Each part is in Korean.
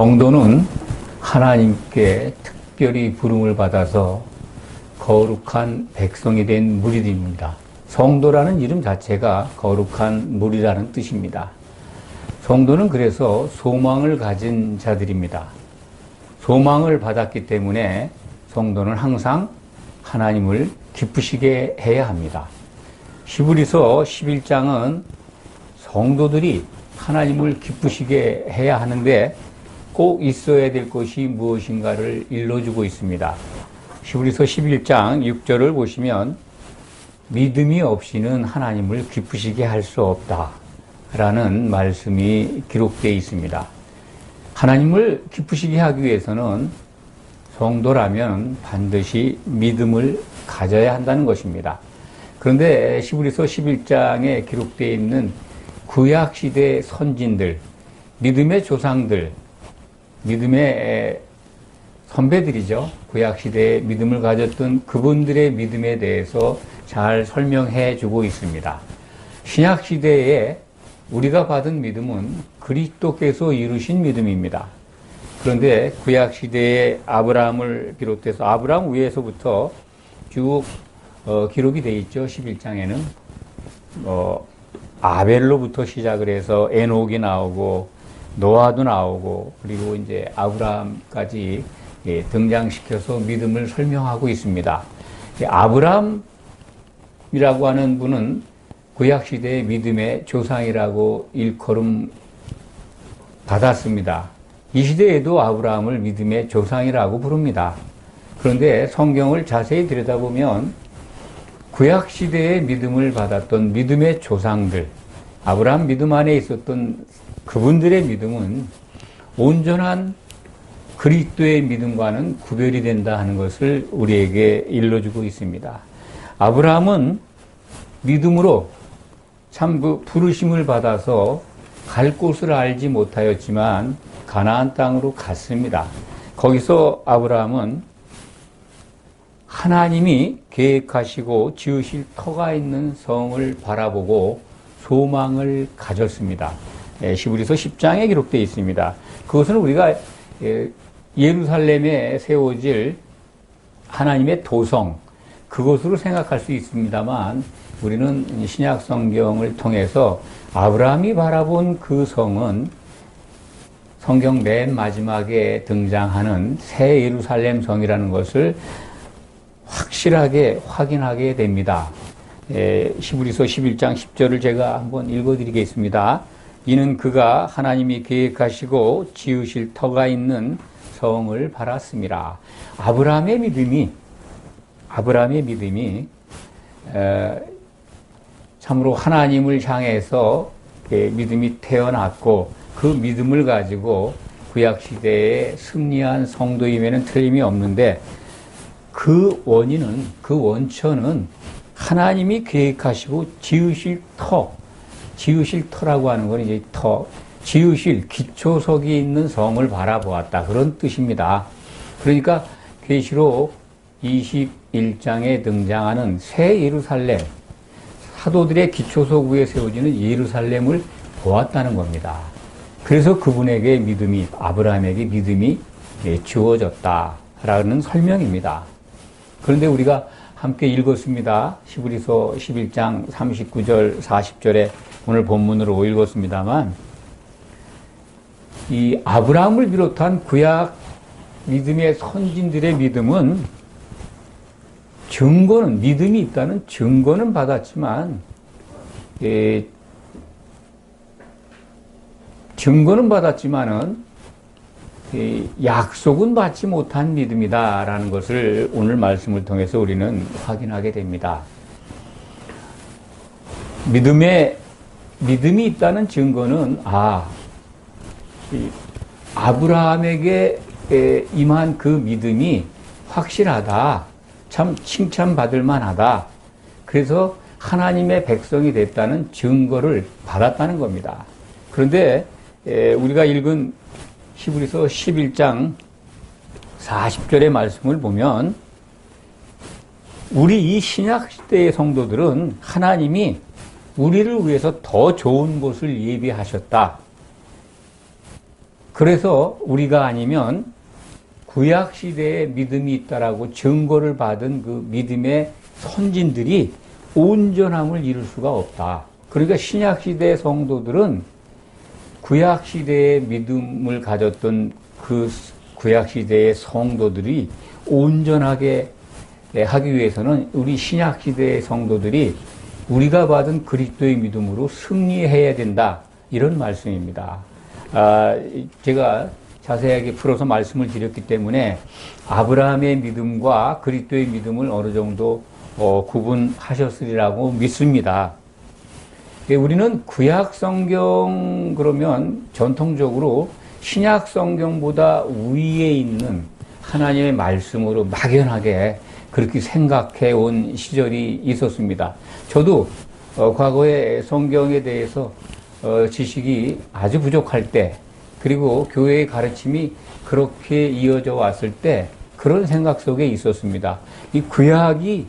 성도는 하나님께 특별히 부름을 받아서 거룩한 백성이 된 무리들입니다. 성도라는 이름 자체가 거룩한 무리라는 뜻입니다. 성도는 그래서 소망을 가진 자들입니다. 소망을 받았기 때문에 성도는 항상 하나님을 기쁘시게 해야 합니다. 시브리서 11장은 성도들이 하나님을 기쁘시게 해야 하는데 꼭 있어야 될 것이 무엇인가를 일러주고 있습니다. 시브리서 11장 6절을 보시면 믿음이 없이는 하나님을 기쁘시게 할 수 없다. 라는 말씀이 기록되어 있습니다. 하나님을 기쁘시게 하기 위해서는 성도라면 반드시 믿음을 가져야 한다는 것입니다. 그런데 시브리서 11장에 기록되어 있는 구약 시대 선진들, 믿음의 조상들, 믿음의 선배들이죠. 구약 시대에 믿음을 가졌던 그분들의 믿음에 대해서 잘 설명해 주고 있습니다. 신약 시대에 우리가 받은 믿음은 그리스도께서 이루신 믿음입니다. 그런데 구약 시대에 아브라함을 비롯해서 아브라함 위에서부터 쭉 어, 기록이 돼 있죠. 11장에는 어, 아벨로부터 시작을 해서 에녹이 나오고 노아도 나오고 그리고 이제 아브라함까지 예, 등장시켜서 믿음을 설명하고 있습니다. 아브라함이라고 하는 분은 구약 시대의 믿음의 조상이라고 일컬음 받았습니다. 이 시대에도 아브라함을 믿음의 조상이라고 부릅니다. 그런데 성경을 자세히 들여다보면 구약 시대의 믿음을 받았던 믿음의 조상들, 아브라함 믿음 안에 있었던 그분들의 믿음은 온전한 그리스도의 믿음과는 구별이 된다 하는 것을 우리에게 일러주고 있습니다. 아브라함은 믿음으로 참 그 부르심을 받아서 갈 곳을 알지 못하였지만 가나안 땅으로 갔습니다. 거기서 아브라함은 하나님이 계획하시고 지으실 터가 있는 성을 바라보고 소망을 가졌습니다. 예, 시브리서 10장에 기록되어 있습니다. 그것은 우리가 예, 예루살렘에 세워질 하나님의 도성, 그것으로 생각할 수 있습니다만, 우리는 신약 성경을 통해서 아브라함이 바라본 그 성은 성경 맨 마지막에 등장하는 새 예루살렘 성이라는 것을 확실하게 확인하게 됩니다. 예, 시브리서 11장 10절을 제가 한번 읽어드리겠습니다. 이는 그가 하나님이 계획하시고 지으실 터가 있는 성을 바랐습니다. 아브라함의 믿음이 아브라함의 믿음이 참으로 하나님을 향해서 믿음이 태어났고 그 믿음을 가지고 구약 시대에 승리한 성도임에는 틀림이 없는데 그 원인은 그 원천은 하나님이 계획하시고 지으실 터, 지으실 터라고 하는 건 이제 터, 지으실 기초석이 있는 성을 바라보았다. 그런 뜻입니다. 그러니까 계시록 21장에 등장하는 새 예루살렘, 사도들의 기초석 위에 세워지는 예루살렘을 보았다는 겁니다. 그래서 그분에게 믿음이, 아브라함에게 믿음이 주어졌다라는 설명입니다. 그런데 우리가 함께 읽었습니다. 시브리서 11장 39절, 40절에 오늘 본문으로 읽었습니다만, 이 아브라함을 비롯한 구약 믿음의 선진들의 믿음은 증거는, 믿음이 있다는 증거는 받았지만, 예, 증거는 받았지만은 약속은 받지 못한 믿음이다라는 것을 오늘 말씀을 통해서 우리는 확인하게 됩니다. 믿음에 믿음이 있다는 증거는 아 아브라함에게 임한 그 믿음이 확실하다, 참 칭찬받을 만하다. 그래서 하나님의 백성이 됐다는 증거를 받았다는 겁니다. 그런데 우리가 읽은 히브리서 11장 40절의 말씀을 보면 우리 이 신약 시대의 성도들은 하나님이 우리를 위해서 더 좋은 곳을 예비하셨다. 그래서 우리가 아니면 구약 시대에 믿음이 있다라고 증거를 받은 그 믿음의 선진들이 온전함을 이룰 수가 없다. 그러니까 신약 시대 성도들은 구약 시대의 믿음을 가졌던 그 구약 시대의 성도들이 온전하게 하기 위해서는 우리 신약 시대의 성도들이 우리가 받은 그리스도의 믿음으로 승리해야 된다. 이런 말씀입니다. 아, 제가 자세하게 풀어서 말씀을 드렸기 때문에 아브라함의 믿음과 그리스도의 믿음을 어느 정도 어, 구분하셨으리라고 믿습니다. 예, 우리는 구약 성경 그러면 전통적으로 신약 성경보다 위에 있는 하나님의 말씀으로 막연하게 그렇게 생각해 온 시절이 있었습니다. 저도 어, 과거에 성경에 대해서 어, 지식이 아주 부족할 때 그리고 교회의 가르침이 그렇게 이어져 왔을 때 그런 생각 속에 있었습니다. 이 구약이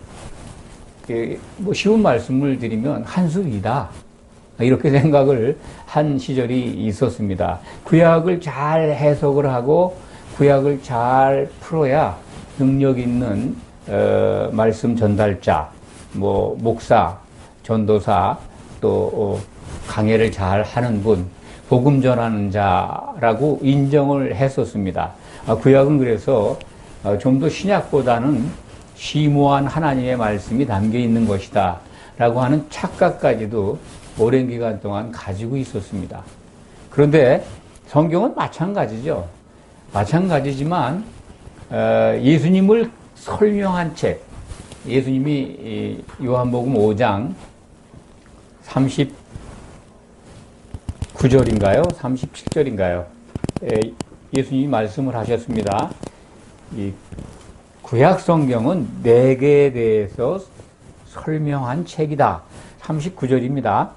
예, 뭐 쉬운 말씀을 드리면 한수이다. 이렇게 생각을 한 시절이 있었습니다. 구약을 잘 해석을 하고 구약을 잘 풀어야 능력 있는 어, 말씀 전달자, 뭐 목사, 전도사, 또 어, 강해를 잘 하는 분, 복음 전하는 자라고 인정을 했었습니다. 아, 구약은 그래서 어, 좀더 신약보다는 심오한 하나님의 말씀이 담겨 있는 것이다. 라고 하는 착각까지도 오랜 기간 동안 가지고 있었습니다. 그런데 성경은 마찬가지죠. 마찬가지지만 어, 예수님을 설명한 책, 예수님이 요한복음 5장 39절인가요? 37절인가요? 예수님이 말씀을 하셨습니다. 구약 성경은 내게 대해서 설명한 책이다. 39절입니다.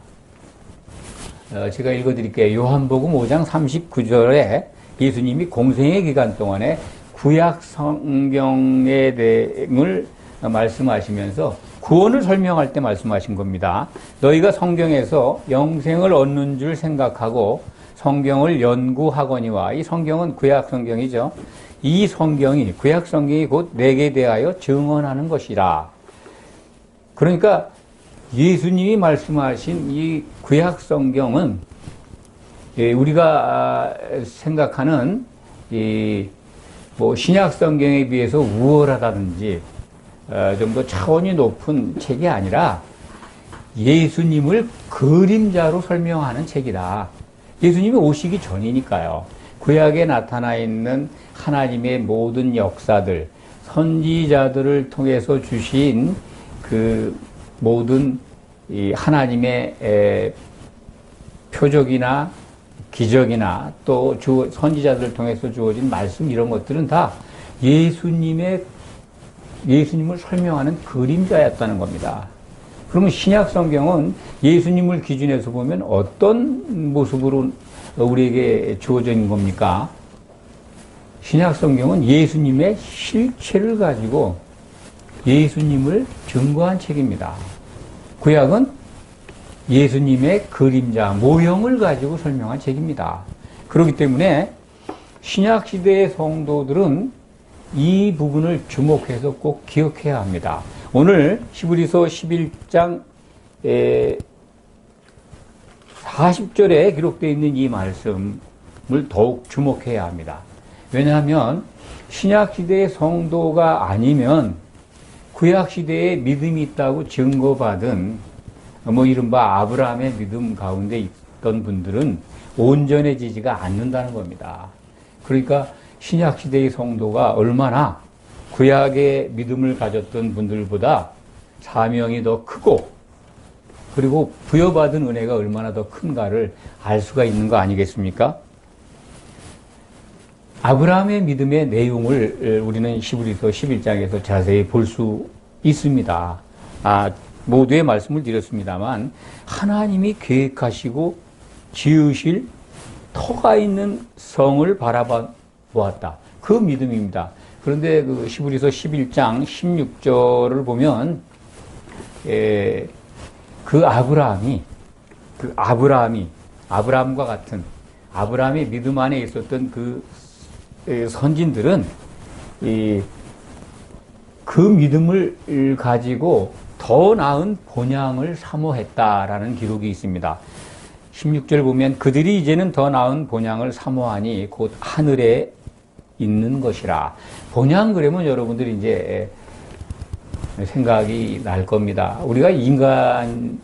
어, 제가 읽어드릴게요. 요한복음 5장 39절에 예수님이 공생의 기간 동안에 구약 성경에 대응을 말씀하시면서 구원을 설명할 때 말씀하신 겁니다. 너희가 성경에서 영생을 얻는 줄 생각하고 성경을 연구하거니와 이 성경은 구약 성경이죠. 이 성경이 구약 성경이 곧 내게 대하여 증언하는 것이라. 그러니까 예수님이 말씀하신 이 구약 성경은 예, 우리가 생각하는 이 뭐 신약 성경에 비해서 우월하다든지 어, 좀더 차원이 높은 책이 아니라 예수님을 그림자로 설명하는 책이다. 예수님이 오시기 전이니까요. 구약에 나타나 있는 하나님의 모든 역사들, 선지자들을 통해서 주신 그 모든 하나님의 표적이나 기적이나 또 주, 선지자들을 통해서 주어진 말씀 이런 것들은 다 예수님의 예수님을 설명하는 그림자였다는 겁니다. 그러면 신약 성경은 예수님을 기준해서 보면 어떤 모습으로 우리에게 있는 겁니까? 신약 성경은 예수님의 실체를 가지고 예수님을 증거한 책입니다. 구약은 예수님의 그림자, 모형을 가지고 설명한 책입니다. 그렇기 때문에 신약 시대의 성도들은 이 부분을 주목해서 꼭 기억해야 합니다. 오늘 시브리서 11장 40절에 기록되어 있는 이 말씀을 더욱 주목해야 합니다. 왜냐하면 신약 시대의 성도가 아니면 구약 시대에 믿음이 있다고 증거받은 뭐 이른바 아브라함의 믿음 가운데 있던 분들은 온전해지지가 않는다는 겁니다. 그러니까 신약 시대의 성도가 얼마나 구약의 믿음을 가졌던 분들보다 사명이 더 크고 그리고 부여받은 은혜가 얼마나 더 큰가를 알 수가 있는 거 아니겠습니까? 아브라함의 믿음의 내용을 우리는 시브리서 11장에서 자세히 볼 수 있습니다. 아, 모두의 말씀을 드렸습니다만 하나님이 계획하시고 지으실 터가 있는 성을 바라봐 보았다. 그 믿음입니다. 그런데 그 시브리서 11장 16절을 보면 에, 그 아브라함이 그 아브라함이 아브라함과 같은 아브라함의 믿음 안에 있었던 그 에, 선진들은 이, 그 믿음을 가지고 더 나은 본향을 사모했다라는 기록이 있습니다. 16절 보면 그들이 이제는 더 나은 본향을 사모하니 곧 하늘에 있는 것이라. 본향 그러면 여러분들이 이제 생각이 날 겁니다. 우리가 인간,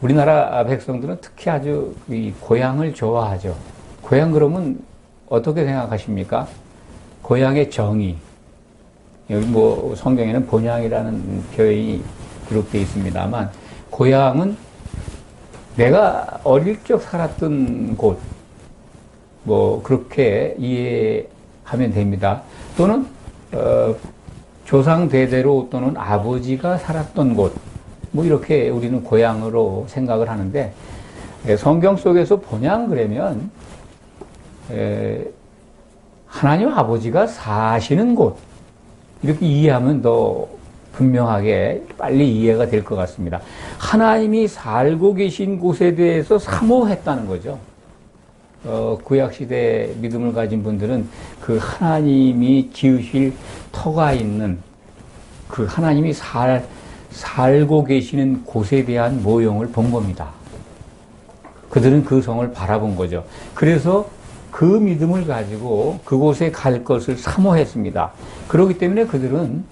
우리나라 백성들은 특히 아주 이 고향을 좋아하죠. 고향 그러면 어떻게 생각하십니까? 고향의 정의. 여기 뭐 성경에는 본향이라는 표현이 기록되어 있습니다만 고향은 내가 어릴 적 살았던 곳, 뭐 그렇게 이해하면 됩니다. 또는 어, 조상 대대로 또는 아버지가 살았던 곳, 뭐 이렇게 우리는 고향으로 생각을 하는데 예, 성경 속에서 본향 그러면 에, 하나님 아버지가 사시는 곳 이렇게 이해하면 더 분명하게 빨리 이해가 될 것 같습니다. 하나님이 살고 계신 곳에 대해서 사모했다는 거죠. 어, 구약시대 믿음을 가진 분들은 그 하나님이 지으실 터가 있는 그 하나님이 살, 살고 계시는 곳에 대한 모형을 본 겁니다. 그들은 그 성을 바라본 거죠. 그래서 그 믿음을 가지고 그곳에 갈 것을 사모했습니다. 그렇기 때문에 그들은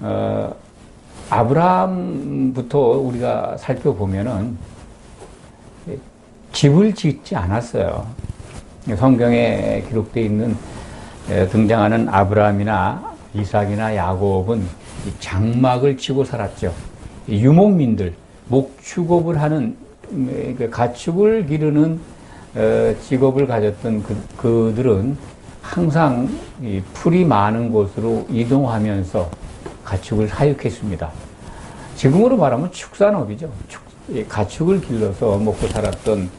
어, 아브라함부터 우리가 살펴보면은 집을 짓지 않았어요. 성경에 기록되어 있는 등장하는 아브라함이나 이삭이나 야곱은 장막을 치고 살았죠. 유목민들, 목축업을 하는 그 가축을 기르는 어, 직업을 가졌던 그, 그들은 항상 풀이 많은 곳으로 이동하면서 가축을 사육했습니다. 지금으로 말하면 축산업이죠. 축, 가축을 길러서 먹고 살았던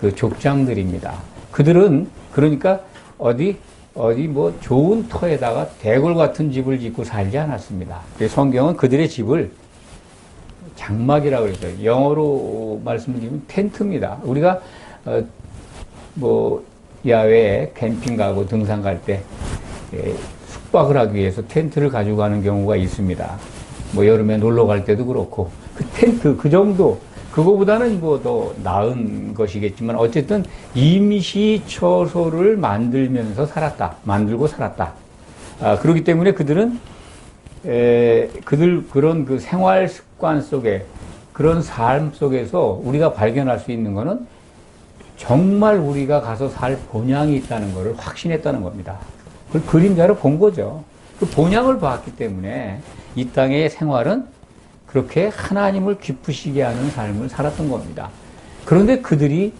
그 족장들입니다. 그들은 그러니까 어디 어디 뭐 좋은 터에다가 대궐 같은 집을 짓고 살지 않았습니다. 성경은 그들의 집을 장막이라고 그랬어요. 영어로 말씀드리면 텐트입니다. 우리가 어, 뭐 야외에 캠핑 가고 등산 갈때 예, 숙박을 하기 위해서 텐트를 가지고 가는 경우가 있습니다. 뭐 여름에 놀러 갈 때도 그렇고 그 텐트 그 정도 그거보다는 뭐 더 나은 것이겠지만 어쨌든 임시 처소를 만들면서 살았다. 만들고 살았다. 아, 그렇기 때문에 그들은 에, 그들 그런 그 생활 습관 속에 그런 삶 속에서 우리가 발견할 수 있는 것은 정말 우리가 가서 살 본향이 있다는 것을 확신했다는 겁니다. 그걸 그림자로 본 거죠. 그 본향을 봤기 때문에 이 땅의 생활은 그렇게 하나님을 기쁘시게 하는 삶을 살았던 겁니다. 그런데 그들이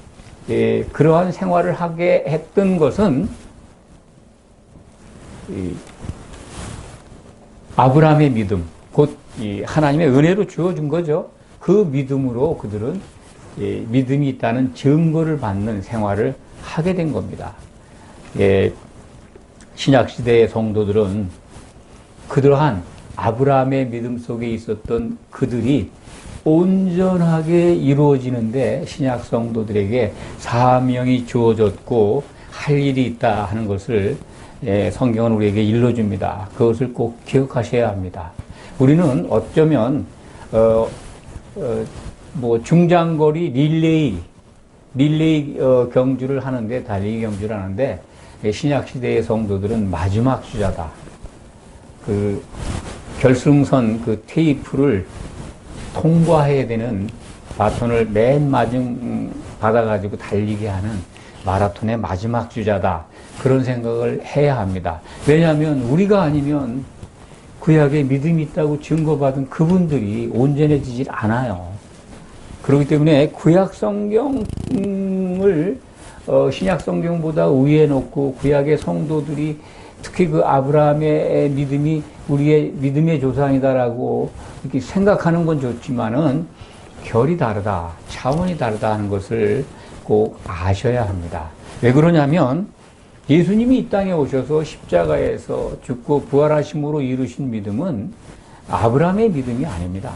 예, 그러한 생활을 하게 했던 것은 아브라함의 믿음, 곧 하나님의 은혜로 주어준 거죠. 그 믿음으로 그들은 예, 믿음이 있다는 증거를 받는 생활을 하게 된 겁니다. 예, 신약 시대의 성도들은 그러한 아브라함의 믿음 속에 있었던 그들이 온전하게 이루어지는데 신약 성도들에게 사명이 주어졌고 할 일이 있다 하는 것을 예, 성경은 우리에게 일러줍니다. 그것을 꼭 기억하셔야 합니다. 우리는 어쩌면 어, 어, 뭐 중장거리 릴레이 릴레이 어, 경주를 하는데 달리기 경주를 하는데 예, 신약 시대의 성도들은 마지막 주자다. 그 결승선 그 테이프를 통과해야 되는 바톤을 맨 마중 받아가지고 달리게 하는 마라톤의 마지막 주자다. 그런 생각을 해야 합니다. 왜냐하면 우리가 아니면 구약에 믿음이 있다고 증거받은 그분들이 온전해지질 않아요. 그렇기 때문에 구약 성경을 어, 신약 성경보다 위에 놓고 구약의 성도들이 특히 그 아브라함의 믿음이 우리의 믿음의 조상이다라고 이렇게 생각하는 건 좋지만은 결이 다르다, 차원이 다르다 하는 것을 꼭 아셔야 합니다. 왜 그러냐면 예수님이 이 땅에 오셔서 십자가에서 죽고 부활하심으로 이루신 믿음은 아브라함의 믿음이 아닙니다.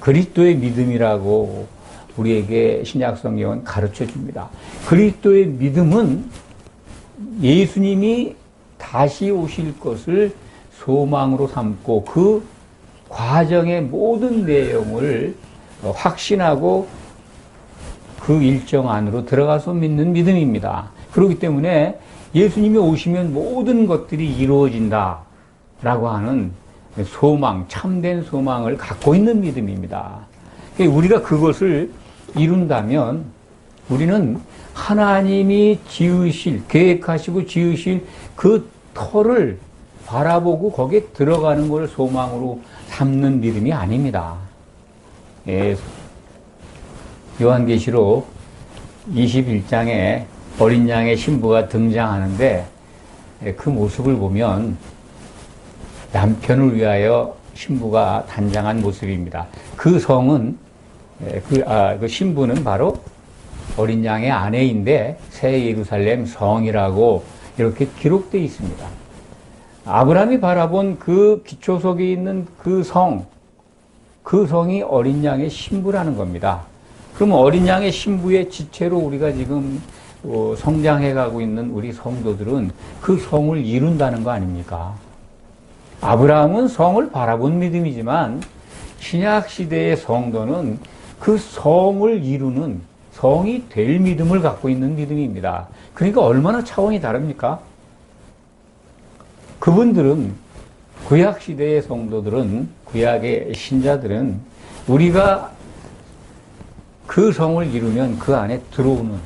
그리스도의 믿음이라고 우리에게 신약 성경은 가르쳐 줍니다. 그리스도의 믿음은 예수님이 다시 오실 것을 소망으로 삼고 그 과정의 모든 내용을 확신하고 그 일정 안으로 들어가서 믿는 믿음입니다. 그렇기 때문에 예수님이 오시면 모든 것들이 이루어진다. 라고 하는 소망, 참된 소망을 갖고 있는 믿음입니다. 그러니까 우리가 그것을 이룬다면 우리는 하나님이 지으실, 계획하시고 지으실 그 터를 바라보고 거기에 들어가는 걸 소망으로 삼는 믿음이 아닙니다. 예, 요한계시록 21장에 어린 양의 신부가 등장하는데 예, 그 모습을 보면 남편을 위하여 신부가 단장한 모습입니다. 그 성은 예, 그, 아, 그 신부는 바로 어린 양의 아내인데 새 예루살렘 성이라고 이렇게 기록되어 있습니다. 아브라함이 바라본 그 기초석에 있는 그 성, 그 성이 어린 양의 신부라는 겁니다. 그럼 어린 양의 신부의 지체로 우리가 지금 어, 성장해 가고 있는 우리 성도들은 그 성을 이룬다는 거 아닙니까? 아브라함은 성을 바라본 믿음이지만 신약 시대의 성도는 그 성을 이루는 성이 될 믿음을 갖고 있는 믿음입니다. 그러니까 얼마나 차원이 다릅니까? 그분들은 구약 시대의 성도들은 구약의 신자들은 우리가 그 성을 이루면 그 안에 들어오는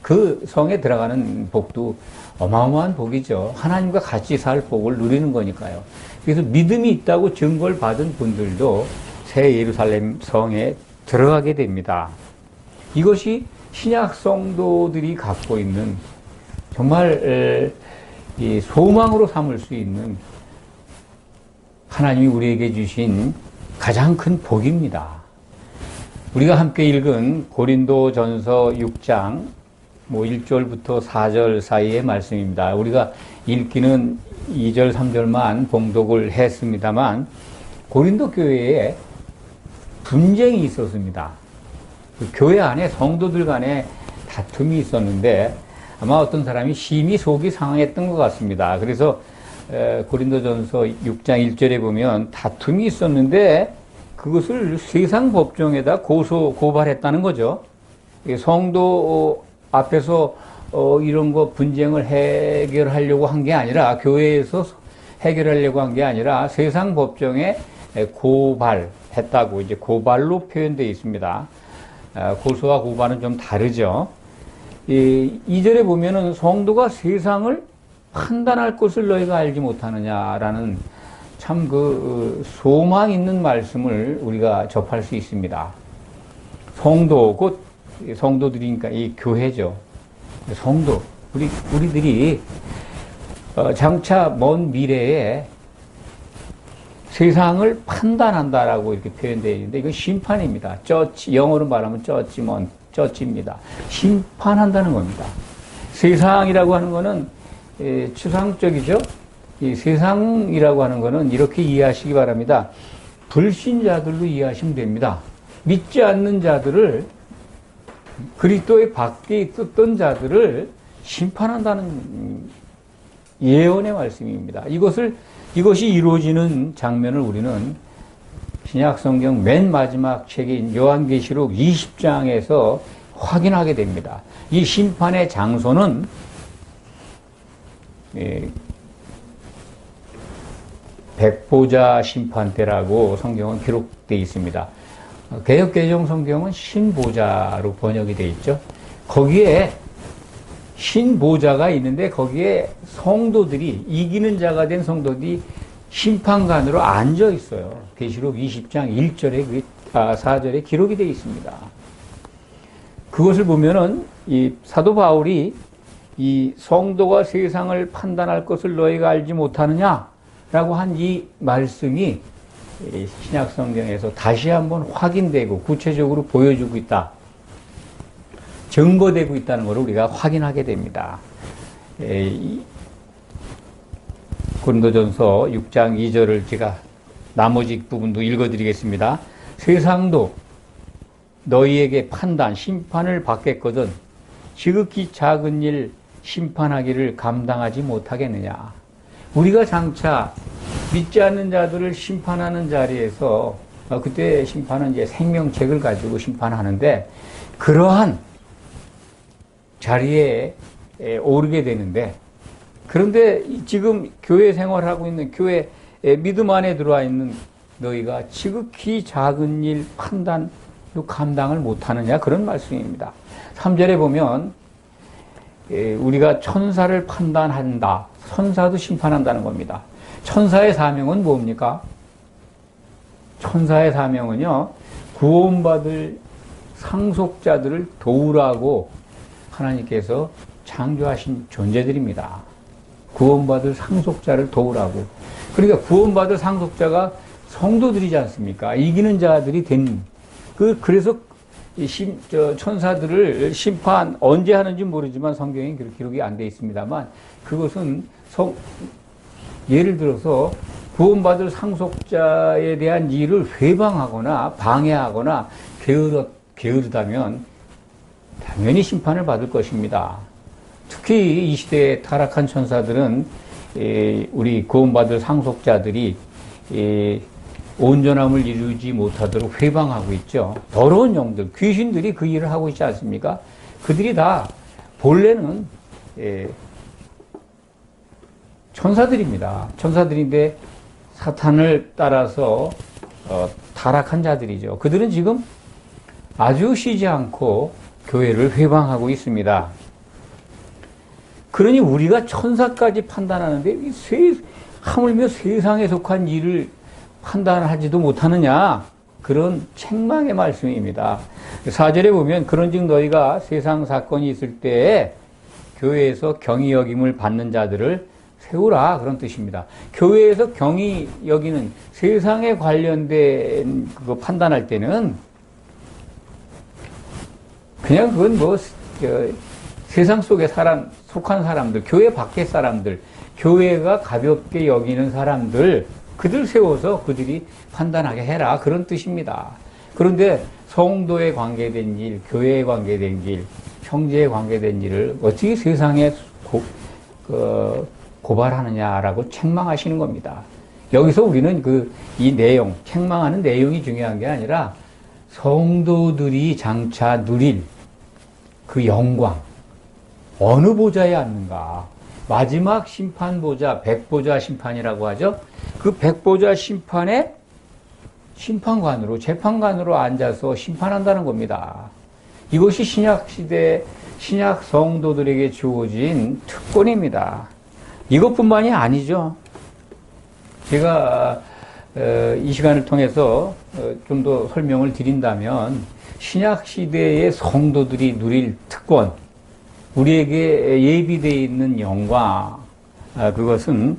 그 성에 들어가는 복도 어마어마한 복이죠. 하나님과 같이 살 복을 누리는 거니까요. 그래서 믿음이 있다고 증거를 받은 분들도 새 예루살렘 성에 들어가게 됩니다. 이것이 신약 성도들이 갖고 있는 정말 소망으로 삼을 수 있는 하나님이 우리에게 주신 가장 큰 복입니다. 우리가 함께 읽은 고린도 전서 6장 뭐 1절부터 4절 사이의 말씀입니다. 우리가 읽기는 2절, 3절만 봉독을 했습니다만 고린도 교회에 분쟁이 있었습니다. 그 교회 안에 성도들 간에 다툼이 있었는데 아마 어떤 사람이 심히 속이 상했던 것 같습니다. 그래서 고린도전서 6장 1절에 보면 다툼이 있었는데 그것을 세상 법정에다 고소 고발했다는 거죠. 성도 앞에서 어, 이런 거 분쟁을 해결하려고 한 게 아니라 교회에서 해결하려고 한 게 아니라 세상 법정에 고발 했다고 이제 고발로 표현되어 있습니다. 아, 고소와 고발은 좀 다르죠. 이, 2절에 보면은 성도가 세상을 판단할 것을 너희가 알지 못하느냐라는 참 그 소망 있는 말씀을 우리가 접할 수 있습니다. 성도, 곧 성도들이니까 이 교회죠. 성도, 우리, 우리들이 어, 장차 먼 미래에 세상을 판단한다라고 이렇게 표현되어 있는데 이건 심판입니다. 쩌치, 영어로 말하면 쩌치먼, 쩌치입니다. 심판한다는 겁니다. 세상이라고 하는 거는 예, 추상적이죠. 이 세상이라고 하는 거는 이렇게 이해하시기 바랍니다. 불신자들로 이해하시면 됩니다. 믿지 않는 자들을 그리스도의 밖에 있었던 자들을 심판한다는 예언의 말씀입니다. 이것을 이것이 이루어지는 장면을 우리는 신약 성경 맨 마지막 책인 요한계시록 20장에서 확인하게 됩니다. 이 심판의 장소는 예, 백보자 심판 때라고 성경은 기록되어 있습니다. 개혁개정 성경은 신보자로 번역이 되어 있죠. 거기에 신보자가 있는데 거기에 성도들이 이기는 자가 된 성도들이 심판관으로 앉아 있어요. 계시록 20장 1절에 아, 4절에 기록이 되어 있습니다. 그것을 보면은 이 사도 바울이 이 성도가 세상을 판단할 것을 너희가 알지 못하느냐라고 한 이 말씀이 신약 성경에서 다시 한번 확인되고 구체적으로 보여주고 있다. 증거되고 있다는 것을 우리가 확인하게 됩니다. 고린도전서 6장 2절을 제가 나머지 부분도 읽어드리겠습니다. 세상도 너희에게 판단, 심판을 받겠거든 지극히 작은 일 심판하기를 감당하지 못하겠느냐. 우리가 장차 믿지 않는 자들을 심판하는 자리에서 어, 그때 심판은 이제 생명책을 가지고 심판하는데 그러한 자리에 에, 오르게 되는데 그런데 이- 지금 교회 생활하고 있는 교회 에, 믿음 안에 들어와 있는 너희가 지극히 작은 일 판단 도 감당을 못하느냐 그런 말씀입니다. 3절에 보면 에, 우리가 천사를 판단한다. 천사도 심판한다는 겁니다. 천사의 사명은 뭡니까? 천사의 사명은요, 구원받을 상속자들을 도우라고 하나님께서 창조하신 존재들입니다. 구원받을 상속자를 도우라고. 그러니까 구원받을 상속자가 성도들이지 않습니까? 이기는 자들이 된, 그, 그래서 이 심, 저, 천사들을 심판 언제 하는지 모르지만 성경에 기록이 안 돼 있습니다만 그것은 성, 예를 들어서 구원받을 상속자에 대한 일을 회방하거나 방해하거나 게으르, 게으르다면 당연히 심판을 받을 것입니다. 특히 이 시대의 타락한 천사들은 에, 우리 구원받을 상속자들이 에, 온전함을 이루지 못하도록 회방하고 있죠. 더러운 영들, 귀신들이 그 일을 하고 있지 않습니까? 그들이 다 본래는 에, 천사들입니다. 천사들인데 사탄을 따라서 어, 타락한 자들이죠. 그들은 지금 아주 쉬지 않고 교회를 회방하고 있습니다. 그러니 우리가 천사까지 판단하는데 이 세, 하물며 세상에 속한 일을 판단하지도 못하느냐 그런 책망의 말씀입니다. 4절에 보면 그런즉 너희가 세상 사건이 있을 때에 교회에서 경이 여김을 받는 자들을 세우라 그런 뜻입니다. 교회에서 경이 여기는 세상에 관련된 그거 판단할 때는 그냥 그건 뭐 저, 세상 속에 사람 속한 사람들, 교회 밖의 사람들, 교회가 가볍게 여기는 사람들 그들 세워서 그들이 판단하게 해라 그런 뜻입니다. 그런데 성도에 관계된 일, 교회에 관계된 일, 형제에 관계된 일을 어떻게 세상에 고, 그, 고발하느냐라고 책망하시는 겁니다. 여기서 우리는 그 이 내용, 책망하는 내용이 중요한 게 아니라 성도들이 장차 누릴 그 영광, 어느 보좌에 앉는가. 마지막 심판 보좌, 백보좌 심판이라고 하죠. 그 백보좌 심판에 심판관으로, 재판관으로 앉아서 심판한다는 겁니다. 이것이 신약 시대, 신약 성도들에게 주어진 특권입니다. 이것뿐만이 아니죠. 제가 어, 이 시간을 통해서 어, 좀더 설명을 드린다면 신약 시대의 성도들이 누릴 특권, 우리에게 예비되어 있는 영광, 아, 그것은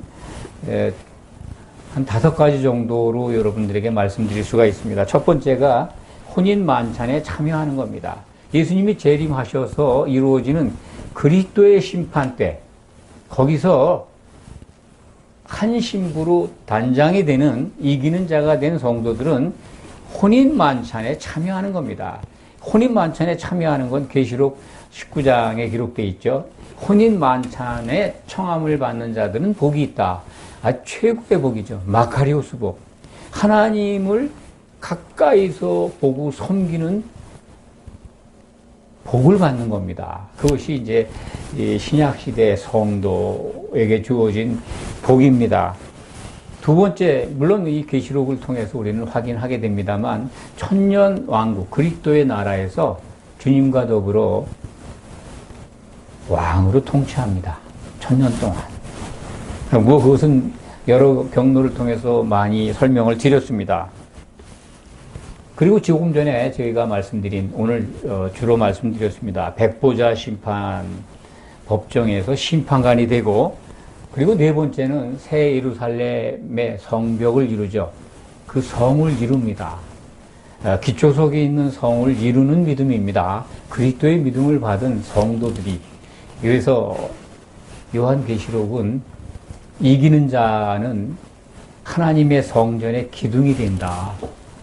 에, 한 다섯 가지 정도로 여러분들에게 말씀드릴 수가 있습니다. 첫 번째가 혼인 만찬에 참여하는 겁니다. 예수님이 재림하셔서 이루어지는 그리스도의 심판 때 거기서 한 신부로 단장이 되는 이기는 자가 된 성도들은 혼인 만찬에 참여하는 겁니다. 혼인 만찬에 참여하는 건 계시록 19장에 기록되어 있죠. 혼인 만찬에 청함을 받는 자들은 복이 있다. 아, 최고의 복이죠. 마카리오스 복. 하나님을 가까이서 보고 섬기는 복을 받는 겁니다. 그것이 이제 신약 시대 성도 에게 주어진 복입니다. 두 번째, 물론 이 계시록을 통해서 우리는 확인하게 됩니다만 천년 왕국 그리스도의 나라에서 주님과 더불어 왕으로 통치합니다. 천년 동안. 뭐 그것은 여러 경로를 통해서 많이 설명을 드렸습니다. 그리고 조금 전에 저희가 말씀드린 오늘 어, 주로 말씀드렸습니다. 백보자 심판 법정에서 심판관이 되고 그리고 네 번째는 새 예루살렘의 성벽을 이루죠. 그 성을 이룹니다. 어, 기초석에 있는 성을 이루는 믿음입니다. 그리스도의 믿음을 받은 성도들이 그래서 요한계시록은 이기는 자는 하나님의 성전의 기둥이 된다.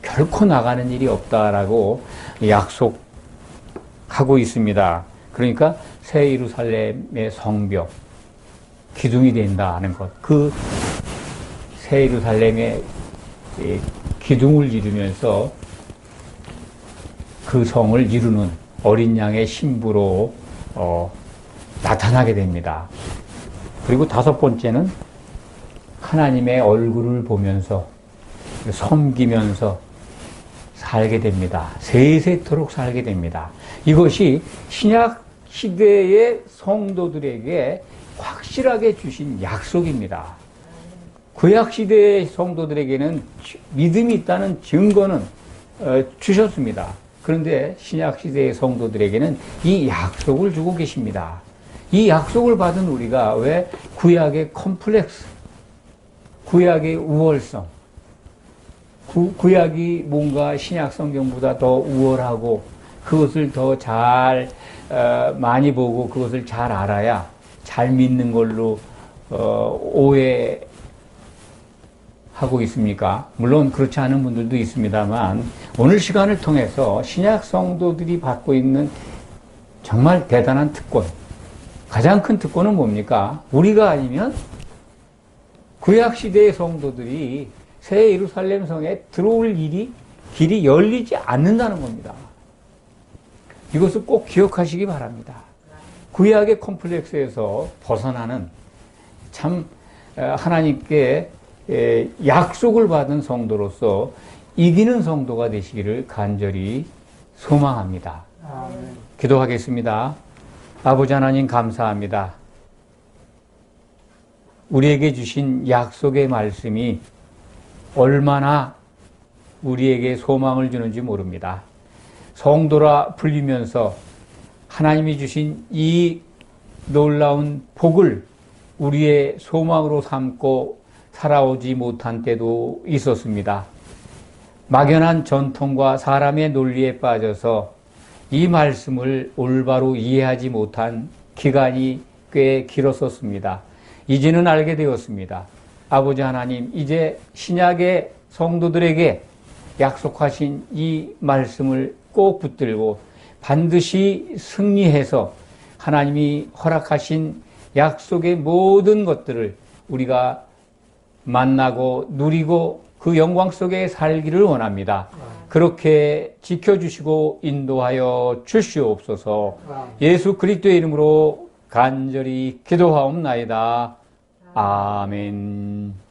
결코 나가는 일이 없다라고 약속하고 있습니다. 그러니까 새 예루살렘의 성벽, 기둥이 된다는 것. 그 새 예루살렘의 이 기둥을 이루면서 그 성을 이루는 어린 양의 신부로 어, 나타나게 됩니다. 그리고 다섯 번째는 하나님의 얼굴을 보면서 섬기면서 살게 됩니다. 세세토록 살게 됩니다. 이것이 신약 시대의 성도들에게 확실하게 주신 약속입니다. 구약 시대의 성도들에게는 믿음이 있다는 증거는 어, 주셨습니다. 그런데 신약 시대의 성도들에게는 이 약속을 주고 계십니다. 이 약속을 받은 우리가 왜 구약의 컴플렉스, 구약의 우월성, 구, 구약이 뭔가 신약 성경보다 더 우월하고 그것을 더 잘 많이 보고 그것을 잘 알아야 잘 믿는 걸로 어, 오해 하고 있습니까? 물론 그렇지 않은 분들도 있습니다만 오늘 시간을 통해서 신약 성도들이 받고 있는 정말 대단한 특권 가장 큰 특권은 뭡니까? 우리가 아니면 구약 시대의 성도들이 새 예루살렘 성에 들어올 일이 길이 열리지 않는다는 겁니다. 이것을 꼭 기억하시기 바랍니다. 구약의 컴플렉스에서 벗어나는 참 하나님께 약속을 받은 성도로서 이기는 성도가 되시기를 간절히 소망합니다. 기도하겠습니다. 아버지 하나님 감사합니다. 우리에게 주신 약속의 말씀이 얼마나 우리에게 소망을 주는지 모릅니다. 성도라 불리면서 하나님이 주신 이 놀라운 복을 우리의 소망으로 삼고 살아오지 못한 때도 있었습니다. 막연한 전통과 사람의 논리에 빠져서 이 말씀을 올바로 이해하지 못한 기간이 꽤 길었었습니다. 이제는 알게 되었습니다. 아버지 하나님, 이제 신약의 성도들에게 약속하신 이 말씀을 꼭 붙들고 반드시 승리해서 하나님이 허락하신 약속의 모든 것들을 우리가 만나고 누리고 그 영광 속에 살기를 원합니다. 그렇게 지켜주시고 인도하여 주시옵소서 예수 그리스도의 이름으로 간절히 기도하옵나이다. 아멘.